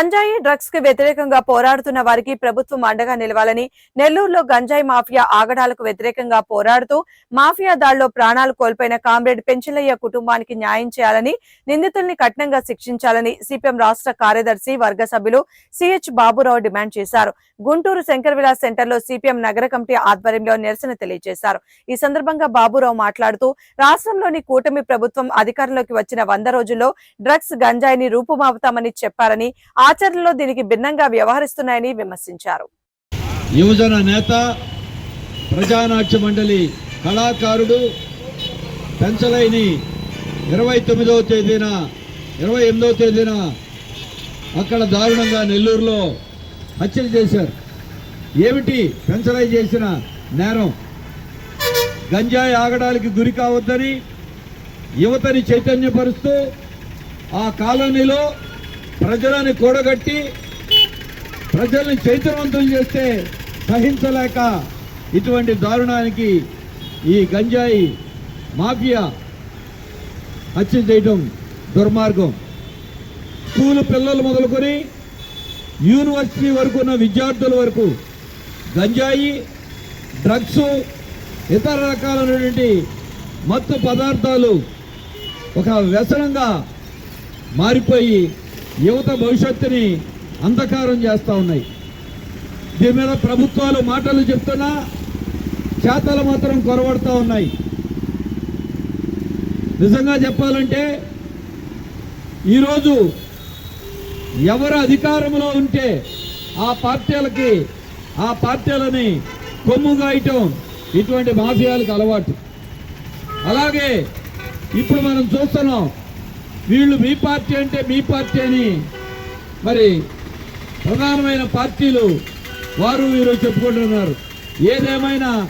గంజాయి డ్రగ్స్కి వ్యతిరేకంగా పోరాడుతున్న వారికి ప్రభుత్వం అండగా నిలవాలని నెల్లూరులో గంజాయి మాఫియా ఆగడాలకు వ్యతిరేకంగా పోరాడుతూ మాఫియా దాడిలో ప్రాణాలు కోల్పోయిన కామ్రేడ్ పెంచలయ్య కుటుంబానికి న్యాయం చేయాలని నిందితుల్ని కఠినంగా శిక్షించాలని సిపిఎం రాష్ట్ర కార్యదర్శి వర్గ సభ్యులు సిహెచ్ బాబురావు డిమాండ్ చేశారు. గుంటూరు శంకర్ విలాస్ సెంటర్లో సిపిఎం నగర కమిటీ ఆధ్వర్యంలో నిరసన తెలియజేశారు. ఈ సందర్భంగా బాబురావు మాట్లాడుతూ రాష్ట్రంలోని కూటమి ప్రభుత్వం అధికారంలోకి వచ్చిన వంద రోజుల్లో డ్రగ్స్ గంజాయిని రూపుమాపుతామని చెప్పారని ఆ ఆచరణలో దీనికి భిన్నంగా వ్యవహరిస్తున్నాయని విమర్శించారు. యువజన నేత ప్రజానాట్య మండలి కళాకారుడు పెంచలైని ఇరవై తొమ్మిదవ తేదీన ఇరవై ఎనిమిదవ తేదీన అక్కడ దారుణంగా నెల్లూరులో హత్యలు చేశారు. ఏమిటి పెంచలై చేసిన నేరం? గంజాయి ఆగడానికి గురి కావద్దని యువతని చైతన్యపరుస్తూ ఆ కాలనీలో ప్రజలని కూడగట్టి ప్రజల్ని చైతన్యవంతం చేస్తే సహించలేక ఇటువంటి దారుణానికి ఈ గంజాయి మాఫియా హత్య చేయడం దుర్మార్గం. స్కూల్ పిల్లలు మొదలుకొని యూనివర్సిటీ వరకు ఉన్న విద్యార్థుల వరకు గంజాయి డ్రగ్స్ ఇతర రకాలైనటువంటి మత్తు పదార్థాలు ఒక వ్యసనంగా మారిపోయి యువత భవిష్యత్తుని అంధకారం చేస్తూ ఉన్నాయి. దీని మీద ప్రభుత్వాలు మాటలు చెప్తున్నా చేతలు మాత్రం కొరబడుతూ ఉన్నాయి. నిజంగా చెప్పాలంటే ఈరోజు ఎవరు అధికారంలో ఉంటే ఆ పార్టీలకి ఆ పార్టీలని కొమ్ము గాయటం ఇటువంటి మాఫియాలకు అలవాటు. అలాగే ఇప్పుడు మనం చూస్తున్నాం వీళ్ళు మీ పార్టీ అంటే మీ పార్టీ అని. మరి ప్రధానమైన పార్టీలు వారు వీరు చెప్పుకుంటున్నారు. ఏదేమైనా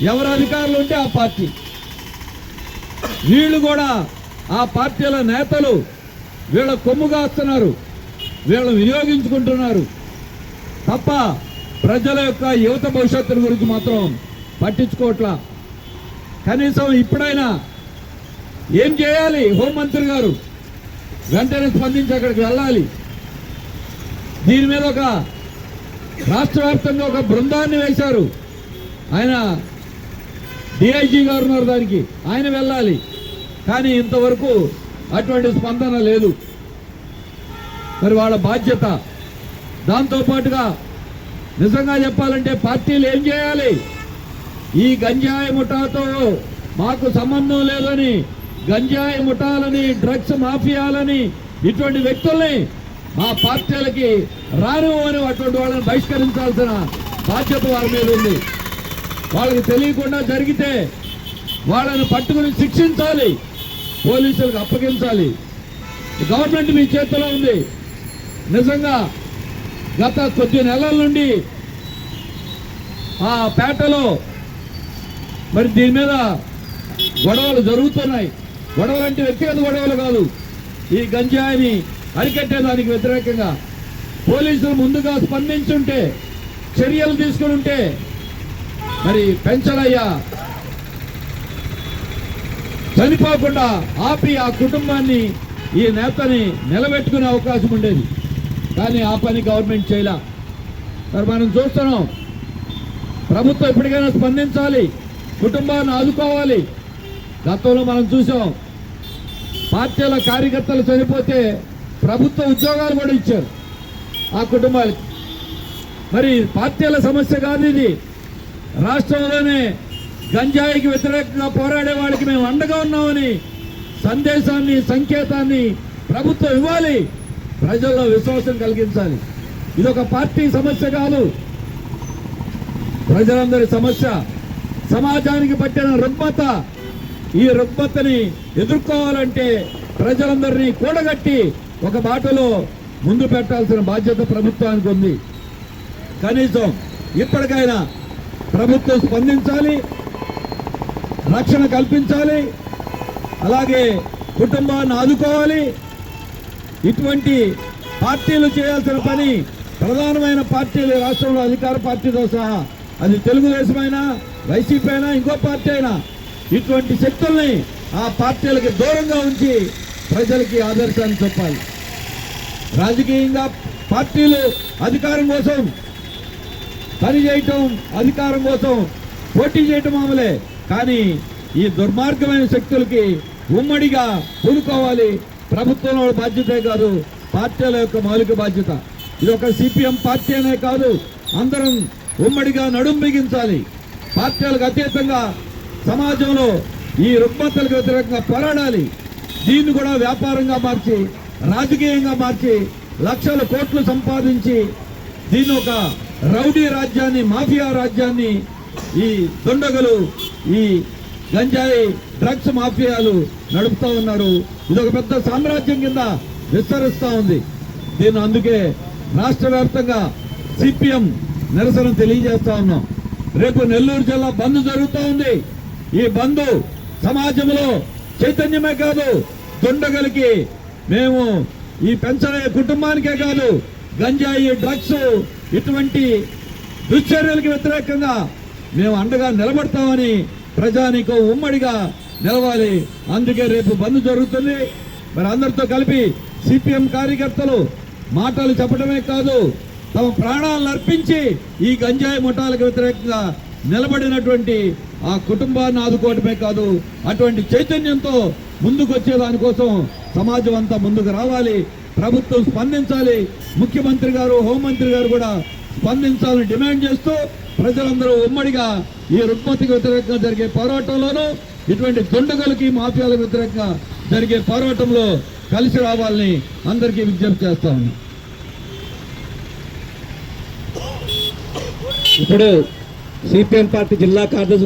ఎవరు అధికారులు ఉంటే ఆ పార్టీ. వీళ్ళు కూడా ఆ పార్టీల నేతలు వీళ్ళ కొమ్ము కాస్తున్నారు. వీళ్ళు వినియోగించుకుంటున్నారు. తప్ప ప్రజల యొక్క యువత భవిష్యత్తుల గురించి మాత్రం పట్టించుకోవట్లా. కనీసం ఇప్పుడైనా ఏం చేయాలి హోంమంత్రి గారు? వెంటనే స్పందించి అక్కడికి వెళ్ళాలి. దీని మీద ఒక రాష్ట్ర వ్యాప్తంగా ఒక బృందాన్ని వేశారు. ఆయన డిఐజీ గారు ఉన్నారు దానికి. ఆయన వెళ్ళాలి. కానీ ఇంతవరకు అటువంటి స్పందన లేదు. మరి వాళ్ళ బాధ్యత. దాంతోపాటుగా నిజంగా చెప్పాలంటే పార్టీలు ఏం చేయాలి? ఈ గంజాయి ముఠాతో మాకు సంబంధం లేదని గంజాయి ముఠాలని డ్రగ్స్ మాఫియాలని ఇటువంటి వ్యక్తుల్ని మా పార్టీలకి రానివ్వని అటువంటి వాళ్ళని బహిష్కరించాల్సిన బాధ్యత వారి మీద ఉంది. వాళ్ళకి తెలియకుండా జరిగితే వాళ్ళని పట్టుకుని శిక్షించాలి పోలీసులకు అప్పగించాలి. గవర్నమెంట్ మీ చేతిలో ఉంది. నిజంగా గత కొద్ది నెలల నుండి ఆ పేటలో మరి దీని మీద గొడవలు జరుగుతున్నాయి. గొడవలు అంటే వ్యక్తిగత గొడవలు కాదు. ఈ గంజాయిని అరికట్టేదానికి వ్యతిరేకంగా పోలీసులు ముందుగా స్పందించుంటే చర్యలు తీసుకుని ఉంటే మరి పెంచలయ్యా చనిపోకుండా ఆపి ఆ కుటుంబాన్ని ఈ నేతని నిలబెట్టుకునే అవకాశం ఉండేది. కానీ ఆ పని గవర్నమెంట్ చేయలే. మరి మనం చూస్తున్నాం ప్రభుత్వం ఎప్పటికైనా స్పందించాలి కుటుంబాన్ని ఆదుకోవాలి. గతంలో మనం చూసాం పార్టీల కార్యకర్తలు చనిపోతే ప్రభుత్వ ఉద్యోగాలు కూడా ఇచ్చారు ఆ కుటుంబాలకి. మరి పార్టీల సమస్య కాదు ఇది. రాష్ట్రంలోనే గంజాయికి వ్యతిరేకంగా పోరాడే వాళ్ళకి మేము అండగా ఉన్నామని సందేశాన్ని సంకేతాన్ని ప్రభుత్వం ఇవ్వాలి. ప్రజల్లో విశ్వాసం కలిగించాలి. ఇది ఒక పార్టీ సమస్య కాదు. ప్రజలందరి సమస్య. సమాజానికి పట్టిన రుగ్మత ఈ రుగ్మతని ఎదుర్కోవాలంటే ప్రజలందరినీ కూడగట్టి ఒక బాటలో ముందు పెట్టాల్సిన బాధ్యత ప్రభుత్వానికి ఉంది. కనీసం ఇప్పటికైనా ప్రభుత్వం స్పందించాలి రక్షణ కల్పించాలి అలాగే కుటుంబాన్ని ఆదుకోవాలి. ఇటువంటి పార్టీలు చేయాల్సిన పని ప్రధానమైన పార్టీలు రాష్ట్రంలో అధికార పార్టీతో సహా అది తెలుగుదేశమైనా వైసీపీ అయినా ఇంకో పార్టీ అయినా ఇటువంటి శక్తుల్ని ఆ పార్టీలకు దూరంగా ఉంచి ప్రజలకి ఆదర్శాన్ని చెప్పాలి. రాజకీయంగా పార్టీలు అధికారం కోసం పని చేయటం అధికారం కోసం పోటీ చేయటం మామూలే కానీ ఈ దుర్మార్గమైన శక్తులకి ఉమ్మడిగా పూనుకోవాలి. ప్రభుత్వంలో బాధ్యతే కాదు పార్టీల యొక్క మౌలిక బాధ్యత. ఇది ఒక సిపిఎం పార్టీ అనే కాదు అందరం ఉమ్మడిగా నడుం బిగించాలి. పార్టీలకు అతీతంగా సమాజంలో ఈ రుగ్మతలకు వ్యతిరేకంగా పోరాడాలి. దీన్ని కూడా వ్యాపారంగా మార్చి రాజకీయంగా మార్చి లక్షల కోట్లు సంపాదించి దీన్ని ఒక రౌడీ రాజ్యాన్ని మాఫియా రాజ్యాన్ని ఈ దొండగలు ఈ గంజాయి డ్రగ్స్ మాఫియాలు నడుపుతూ ఉన్నారు. ఇది ఒక పెద్ద సామ్రాజ్యం కింద విస్తరిస్తూ ఉంది. దీన్ని అందుకే రాష్ట్ర వ్యాప్తంగా సిపిఎం నిరసన తెలియజేస్తా ఉన్నాం. రేపు నెల్లూరు జిల్లా బంద్ జరుగుతూ ఉంది. ఈ బంద్ సమాజంలో చైతన్యమే కాదు దుండగలికి మేము ఈ పెంచలే కుటుంబానికే కాదు గంజాయి డ్రగ్స్ ఇటువంటి దుశ్చర్యలకు వ్యతిరేకంగా మేము అండగా నిలబడతామని ప్రజానికి ఉమ్మడిగా నిలవాలి. అందుకే రేపు బంద్ జరుగుతుంది. మరి అందరితో కలిపి సిపిఎం కార్యకర్తలు మాటలు చెప్పడమే కాదు తమ ప్రాణాలను అర్పించి ఈ గంజాయి ముఠాలకు వ్యతిరేకంగా నిలబడినటువంటి ఆ కుటుంబాన్ని ఆదుకోవటమే కాదు అటువంటి చైతన్యంతో ముందుకు వచ్చే దానికోసం సమాజం అంతా ముందుకు రావాలి. ప్రభుత్వం స్పందించాలి. ముఖ్యమంత్రి గారు హోంమంత్రి గారు కూడా స్పందించాలని డిమాండ్ చేస్తూ ప్రజలందరూ ఉమ్మడిగా ఈ రుగ్మతికి వ్యతిరేకంగా జరిగే పోరాటంలోనూ ఇటువంటి దొండగలకి మాఫియాలకు వ్యతిరేకంగా జరిగే పోరాటంలో కలిసి రావాలని అందరికీ విజ్ఞప్తి చేస్తా ఉన్నాం. ఇప్పుడు సిపిఎం పార్టీ జిల్లా కార్యదర్శి